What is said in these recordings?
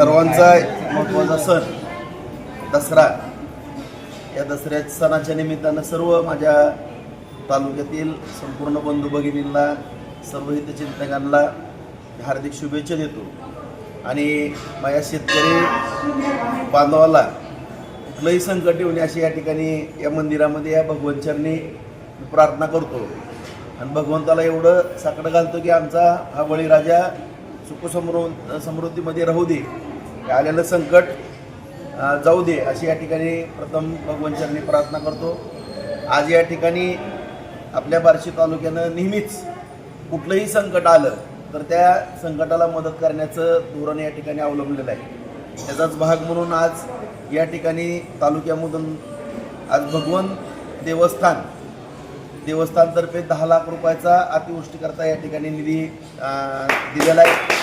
सर्वांचा महत्त्वाचा सण दसरा. या दसऱ्या सणाच्या निमित्तानं सर्व माझ्या तालुक्यातील संपूर्ण बंधू भगिनींना सर्व हितचिंतकांना हार्दिक शुभेच्छा देतो. आणि माझ्या शेतकरी बांधवाला कुठलंही संकट येऊ नये अशी या ठिकाणी या मंदिरामध्ये या भगवंतचरणी प्रार्थना करतो. आणि भगवंताला एवढं साकडं घालतो की आमचा हा बळीराजा सुखसमृ समृद्धीमध्ये राहू दे. आलेलं संकट जाऊ दे अशी या ठिकाणी प्रथम भगवंतचरणी प्रार्थना करतो. आज या ठिकाणी आपल्या बार्शी तालुक्यानं नेहमीच कुठलंही संकट आलं तर त्या संकटाला मदत करण्याचं धोरण या ठिकाणी अवलंबलेलं आहे. त्याचाच भाग म्हणून आज या ठिकाणी तालुक्यामधून आज भगवान देवस्थान देवस्थानतर्फे दहा लाख रुपयाचा अतिवृष्टीकरता या ठिकाणी निधी दिलेला आहे.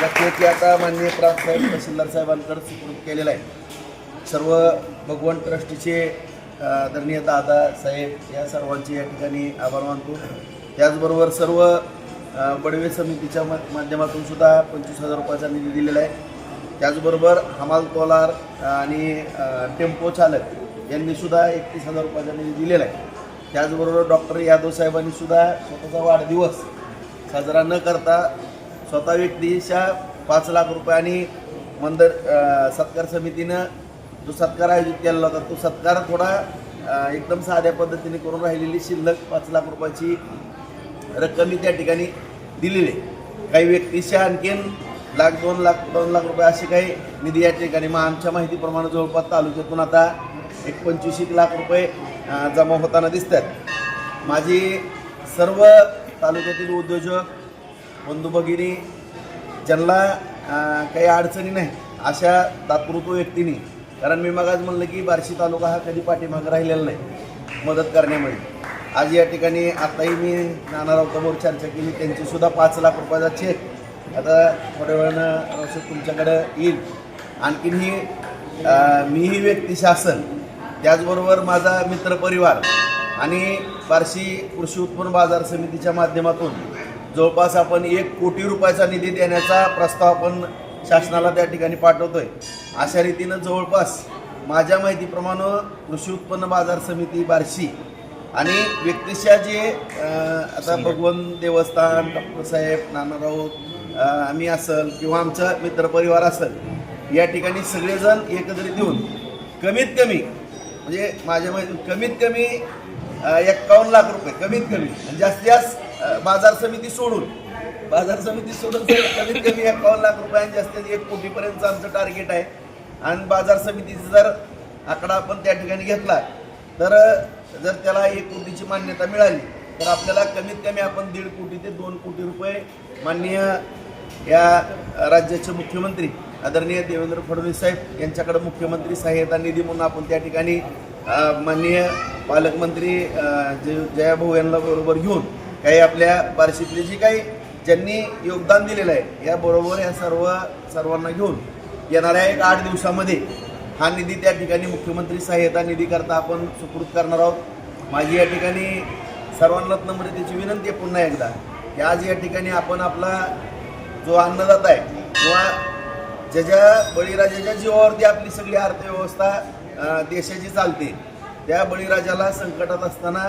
त्याचा आता माननीय प्रांत साहेब तहसीलदार साहेबांकडे सुपूर्द केलेला आहे. सर्व भगवान ट्रस्टीचे आदरणीय दादा साहेब या सर्वांचे या ठिकाणी आभार मानतो. त्याचबरोबर सर्व बडवे समितीच्या माध्यमातून सुद्धा पंचवीस हजार रुपयाचा निधी दिलेला आहे. त्याचबरोबर हमाल तोलार आणि टेम्पो चालक यांनी सुद्धा एकतीस हजार रुपयाचा निधी दिलेला आहे. त्याचबरोबर डॉक्टर यादव साहेबांनी सुद्धा स्वतःचा वाढदिवस साजरा न करता स्वतः व्यक्तीच्या पाच लाख रुपयांनी मंदिर अ, सत्कार समितीनं जो सत्कार आयोजित केलेला होता तो सत्कार थोडा एकदम साध्या पद्धतीने करून राहिलेली शिल्लक पाच लाख रुपयाची रक्कम त्या ठिकाणी दिलेली आहे. काही व्यक्तीच्या आणखीन लाख दोन लाख दोन लाख रुपये असे काही निधी या ठिकाणी मग आमच्या माहितीप्रमाणे जवळपास तालुक्यातून आता एक पंचवीस एक लाख रुपये जमा होताना दिसतात. माझी सर्व तालुक्यातील उद्योजक बंधू भगिनी ज्यांना काही अडचणी नाही अशा तात्पुरतो व्यक्तींनी कारण मी मग आज म्हणलं की बार्शी तालुका हा कधी पाठीमाग राहिलेला नाही मदत करण्यामुळे आज या ठिकाणी आताही मी नाना राऊताबरोबर चर्चा केली त्यांचीसुद्धा पाच लाख रुपयाचा चेक आता थोड्या वेळानं औषध तुमच्याकडं येईल. आणखीन ही मीही व्यक्ती शासन त्याचबरोबर माझा मित्रपरिवार आणि बार्शी कृषी उत्पन्न बाजार समितीच्या माध्यमातून जवळपास आपण एक कोटी रुपयाचा निधी देण्याचा प्रस्ताव आपण शासनाला त्या ठिकाणी पाठवतोय. अशा रीतीनं जवळपास माझ्या माहितीप्रमाणे कृषी उत्पन्न बाजार समिती बार्शी आणि व्यक्तिशा जे आता भगवन देवस्थान डॉक्टर साहेब नाना राऊत अं, आम्ही असल किंवा आमचा मित्रपरिवार असेल या ठिकाणी सगळेजण एकत्रित येऊन कमीत कमी म्हणजे माझ्या माहिती कमीत कमी एक्कावन्न लाख रुपये कमीत कमी जास्तीत जास्त बाजार समिती सोडून. बाजार समिती सोडून कमीत कमी एक्कावन्न लाख रुपयांचे आणि जास्तीत एक कोटीपर्यंतचं आमचं टार्गेट आहे. आणि बाजार समितीचा जर आकडा आपण त्या ठिकाणी घेतला तर जर त्याला एक कोटीची मान्यता मिळाली तर आपल्याला कमीत कमी आपण दीड कोटी ते दोन कोटी रुपये माननीय या राज्याचे मुख्यमंत्री आदरणीय देवेंद्र फडणवीस साहेब यांच्याकडे मुख्यमंत्री सहाय्यता निधी म्हणून आपण त्या ठिकाणी माननीय पालकमंत्री जय जयाभाऊ यांना बरोबर घेऊन काही आपल्या बार्शीतले जी काही ज्यांनी योगदान दिलेलं आहे याबरोबर या सर्व सर्वांना घेऊन येणाऱ्या एक आठ दिवसामध्ये हा निधी त्या ठिकाणी मुख्यमंत्री सहाय्यता निधीकरता आपण सुकृत करणार आहोत. माझी या ठिकाणी सर्वांना नम्रतेची विनंती आहे पुन्हा एकदा की आज या ठिकाणी आपण आपला जो अन्नदाता आहे किंवा ज्याच्या बळीराजाच्या जीवावरती आपली सगळी अर्थव्यवस्था देशाची चालते त्या बळीराजाला संकटात असताना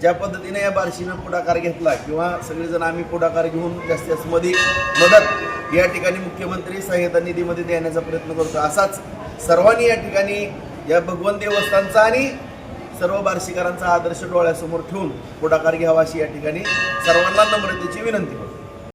ज्या पद्धतीने या बारशीनं पुढाकार घेतला किंवा सगळेजण आम्ही पुढाकार घेऊन जास्तीत जास्त मध्ये मदत या ठिकाणी मुख्यमंत्री सहाय्यता निधीमध्ये देण्याचा प्रयत्न करतो. असाच सर्वांनी या ठिकाणी या भगवान देवस्थानचा आणि सर्व बार्शीकरांचा आदर्श डोळ्यासमोर ठेवून पुढाकार घ्यावा अशी या ठिकाणी सर्वांना नम्रतेची विनंती करतो.